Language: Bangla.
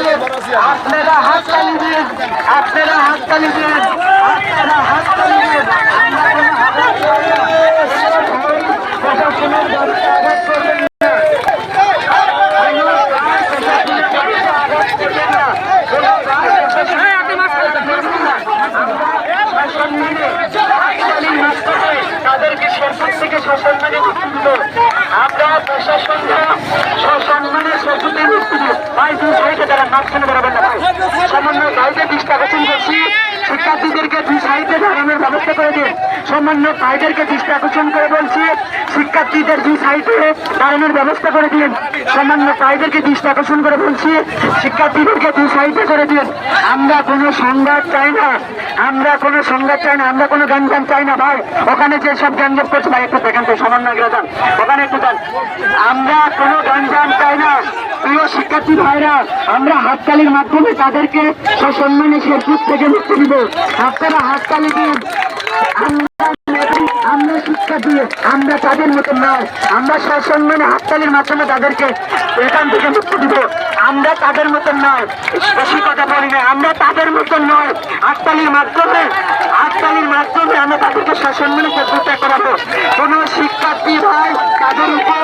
আপনারা দিন, আপনারা হাত তালি দিন, আপনারা হাত তালি দিন আমরা কোনো আঘাত করব না। প্রশাসনের গাড়িতে আঘাত করবেন না। সসম্মানে তাদেরকে শেরপুর থেকে সসম্মানে মুক্তি দিব আমরা প্রশাসনরা মুক্তি দিব ভাই দুই সাইডে তারা মাঝখানে দাঁড়াবেন না করছি। শিক্ষার্থীদেরকে দুই সাইডে দাঁড়ানোর ব্যবস্থা করে দিন। সামান্য গাইডেরকে দৃষ্টি করে বলছি, শিক্ষার্থীদের দুই সাইডে দাঁড়ানোর ব্যবস্থা করে দিন। সামান্য গাইডেরকে দৃষ্টি করে বলছি, শিক্ষার্থীদেরকে দুই করে দিন। আমরা কোনো সংঘাত চাই না। আমরা কোনো সংঘাত চাই না। আমরা কোনো গ্যাঞ্জাম চাই না, ভাই। ওখানে যে সব গ্যাঞ্জাম করছে, ভাই, একটু দেখেন তো, সামান্য আগে যান ওখানে একটু আমরা কোনো গ্যাঞ্জাম চাই না। প্রিয় শিক্ষার্থী ভাইরা, আমরা হাততালির মাধ্যমে তাদেরকে সসম্মানে শেরপুর থেকে মুক্তি দিব। আপনারা হাততালি দিন আমরা শিক্ষা দিয়ে আমরা তাদের মতো নয়, আমরা সসম্মানে হাততালির মাধ্যমে তাদেরকে এখান থেকে মুক্তি দিব। আমরা তাদের মতন নয়, বেশি কথা বলি না, আমরা তাদের মতন নয়, হাততালির মাধ্যমে হাততালির মাধ্যমে আমরা তাদেরকে সসম্মানে চেষ্টা করাবো। কোনো শিক্ষার্থী ভাই তাদের উপর